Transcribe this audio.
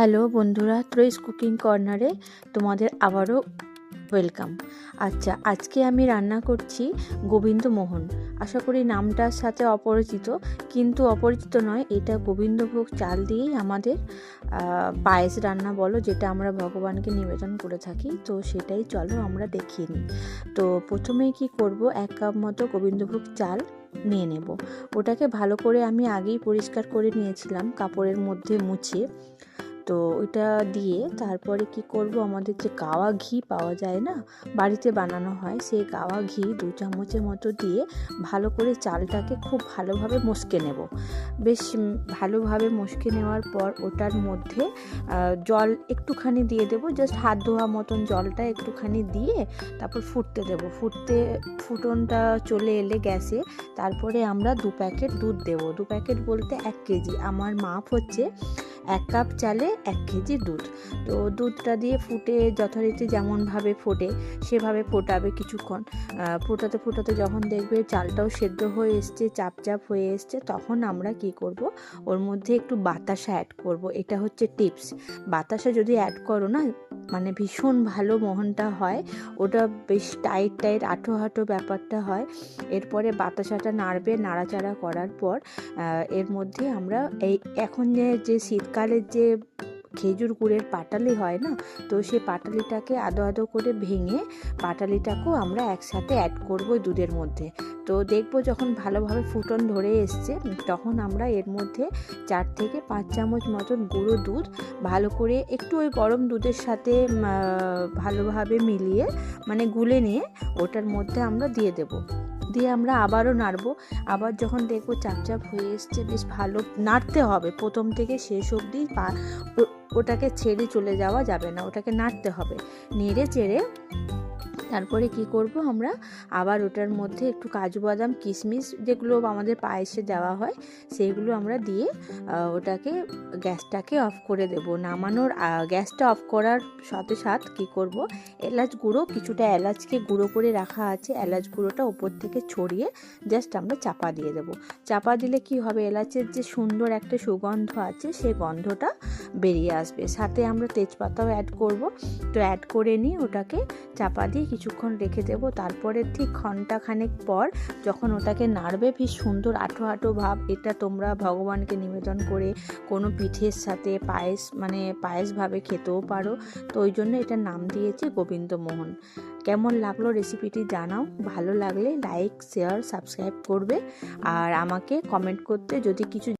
Hello বন্ধুরা ত্রয়িস cooking কর্নারে তোমাদের আবারও ওয়েলকাম আচ্ছা আজকে আমি রান্না করছি গোবিন্দমোহন। আশা করি নামটার সাথে অপরিচিত, কিন্তু অপরিচিত নয়, এটা গোবিন্দভোগ চাল দিয়েই আমাদের পায়েস রান্না বলো, যেটা আমরা ভগবানকে নিবেদন করে থাকি। তো সেটাই চলো আমরা দেখিয়ে নিই। তো প্রথমেই কি করব, এক কাপ মতো গোবিন্দভোগ চাল নিয়ে নেব। ওটাকে ভালো করে আমি আগেই পরিষ্কার করে নিয়েছিলাম, কাপড়ের মধ্যে মুছে তো ওইটা দিয়ে তারপরে কি করব? আমাদের যে গাওয়া ঘি পাওয়া যায় না, বাড়িতে বানানো হয়, সেই গাওয়া ঘি দু চামচের মতো দিয়ে ভালো করে চালটাকে খুব ভালোভাবে মস্কে নেব। বেশ ভালোভাবে মস্কে নেওয়ার পর ওটার মধ্যে জল একটুখানি দিয়ে দেবো জাস্ট হাত ধোয়া মতন জলটা একটুখানি দিয়ে তারপর ফুটতে দেব। ফুটতে, ফুটনটা চলে এলে গ্যাসে, তারপরে আমরা দু প্যাকেট দুধ দেবো। দু প্যাকেট বলতে এক কেজি। আমার মাপ হচ্ছে এক কাপ চালে এক কেজি দুধ। তো দুধটা দিয়ে ফুটে যথারীতি যেমনভাবে ফোটে, সেভাবে ফোটাবে কিছুক্ষণ। ফোটাতে ফোটাতে যখন দেখবে চালটাও সেদ্ধ হয়ে এসছে চাপ চাপ হয়ে এসছে, তখন আমরা কি করব? ওর মধ্যে একটু বাতাসা অ্যাড করব। এটা হচ্ছে টিপস বাতাসা যদি অ্যাড করো না মানে ভীষণ ভালো মোহনটা হয়। ওটা বেশ টাইট টাইট আঠো হাঁটো ব্যাপারটা হয়। এরপরে বাতাসাটা নাড়বে নাড়াচাড়া করার পর এর মধ্যে আমরা এই এখন যে শীতকালের যে খেজুর গুড়ের পাটালি হয় না? তো সেই পাটালিটাকে আদো আদো করে ভেঙে পাটালিটাকেও আমরা একসাথে অ্যাড করব দুধের মধ্যে। তো দেখব যখন ভালোভাবে ফুটন ধরে এসছে, তখন আমরা এর মধ্যে চার থেকে পাঁচ চামচ মতন গুঁড়ো দুধ ভালো করে একটু ওই গরম দুধের সাথে ভালোভাবে মিলিয়ে মানে গুলে নিয়ে ওটার মধ্যে আমরা দিয়ে দেব। দিয়ে আমরা আবারও নাড়বো। আবার যখন দেখব চাপ চাপ হয়ে এসছে, বেশ ভালো নাড়তে হবে। প্রথম থেকে শেষ অবধি ওটাকে ছেড়ে চলে যাওয়া যাবে না, ওটাকে নাড়তে হবে। নেড়ে চেড়ে তারপরে কি করব আমরা? আবার ওটার মধ্যে একটু কাজু বাদাম, কিশমিশ যেগুলো আমাদের পায়েসে দেওয়া হয় সেইগুলো আমরা দিয়ে ওটাকে গ্যাসটাকে অফ করে দেব। নামানোর গ্যাসটা অফ করার সাথে সাথ কি করব? এলাচ গুঁড়ো, কিছুটা এলাচকে গুঁড়ো করে রাখা আছে। এলাচ গুঁড়োটা ওপর থেকে ছড়িয়ে জাস্ট আমরা চাপা দিয়ে দেব। চাপা দিলে কি হবে? এলাচের যে সুন্দর একটা সুগন্ধ আছে সেই গন্ধটা বেরিয়ে আসবে। সাথে আমরা তেজপাতাও অ্যাড করব। তো অ্যাড করে নিয়ে ওটাকে চাপা দিয়ে কিছুক্ষণ রেখে দেব। তারপরে ঠিক ঘন্টাখানেক পর যখন ওটাকে নাড়বে, বেশ সুন্দর আঠো আঠো ভাব। এটা তোমরা ভগবানকে নিবেদন করে কোনো পিঠের সাথে পায়েস মানে পায়েসভাবে খেতেও পারো। তো ওই জন্য এটার নাম দিয়েছে গোবিন্দমোহন কেমন লাগল রেসিপিটি জানাও। ভালো লাগলে লাইক শেয়ার সাবস্ক্রাইব করবে। আর আমাকে কমেন্ট করতে যদি কিছু